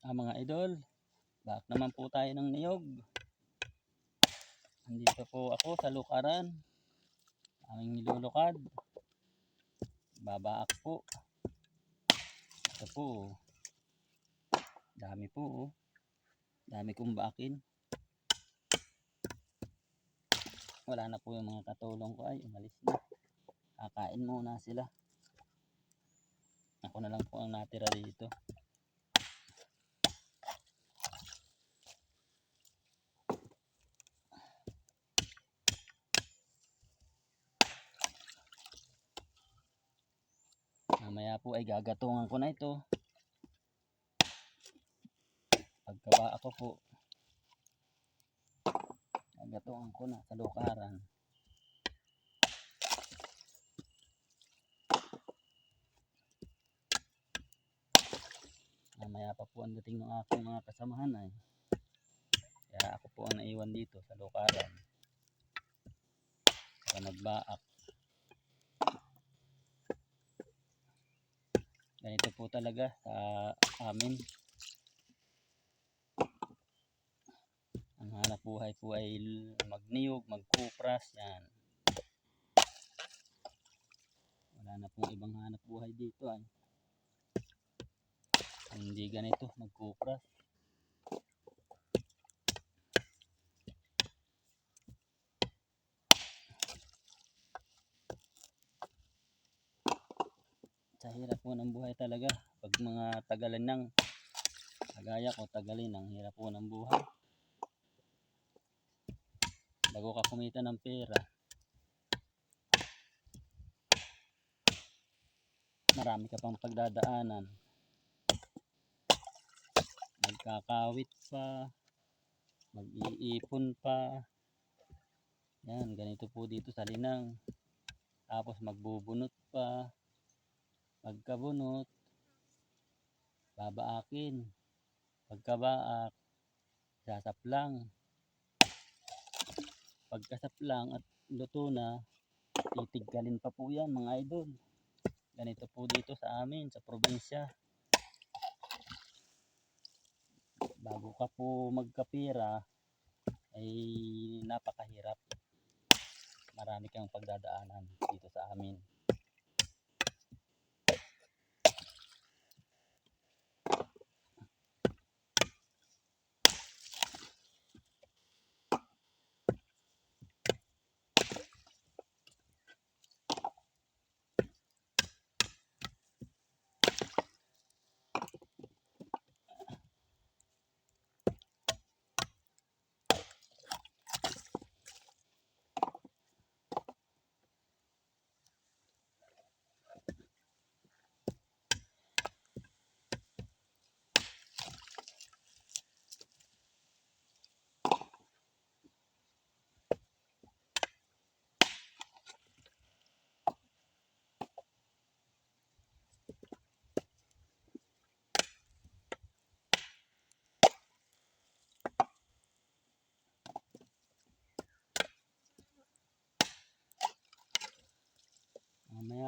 Ah, mga idol, back naman po tayo ng niyog. Andito po ako sa lukaran. Aming nilulukad. Babaak po. Ito po. oh. Dami po. oh. Dami kong bakin. Wala na po yung mga katulong ko. Ay, umalis na. Kakain muna sila. Ako na lang po ang natira dito. Mamaya po ay gagatungan ko na ito. Pagkaba ako po. Gagatungan ko na sa lukaran. Mamaya pa po ang dating ng aking mga kasamahan ay. Kaya ako po ang naiwan dito sa lukaran. Para magbaak. Ganito po talaga sa amin. Ang hanap buhay po ay magniyog, magkupras, yan. Wala na pong ibang hanap buhay dito ay. Hindi ganito, magkupras. Sa hirap po ng buhay talaga. Pag mga tagalan ng kagaya ko tagalin ang hirap po ng buhay. Bago ka kumita ng pera marami ka pang pagdadaanan. Magkakawit pa mag-iipon pa. Yan ganito po dito sa linang. Tapos magbubunot pa pagkabunot, babaakin, pagkabaak, sasaplang, pagkasaplang at luto na, titiggalin pa po yan mga idol. Ganito po dito sa amin, sa probinsya. Bago ka po magkapira, ay napakahirap. Marami kang pagdadaanan dito sa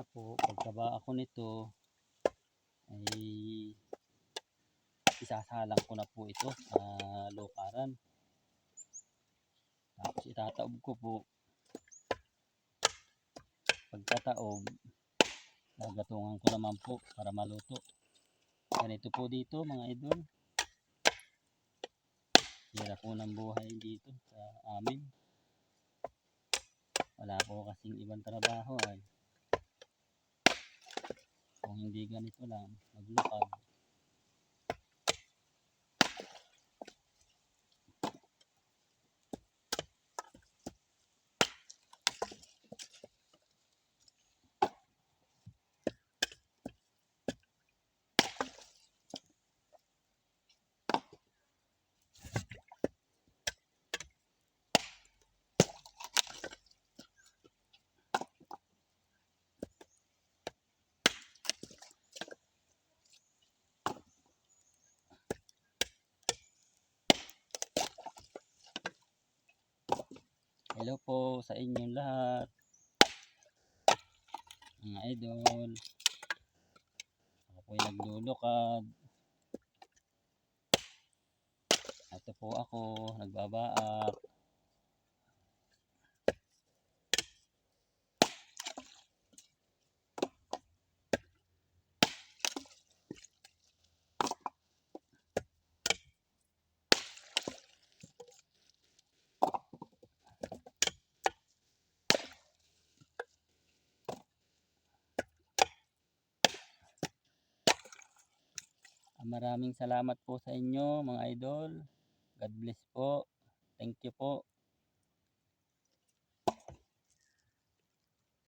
Mamaya po, pagkaba ako nito, ay isasalang ko na po ito sa lukaran. Tapos itataob ko po. Pagkataob, gagatungan ko naman po para maluto. Ganito po dito mga idol. Hirap po ng buhay dito sa amin. Wala po kasing ibang trabaho ay. Kung hindi ganito lang, maglakad. Hello po sa inyong lahat. Mga idol. Ako po yung naglulukad. Ito po ako, nagbabaak. Maraming salamat po sa inyo mga idol. God bless po. Thank you po.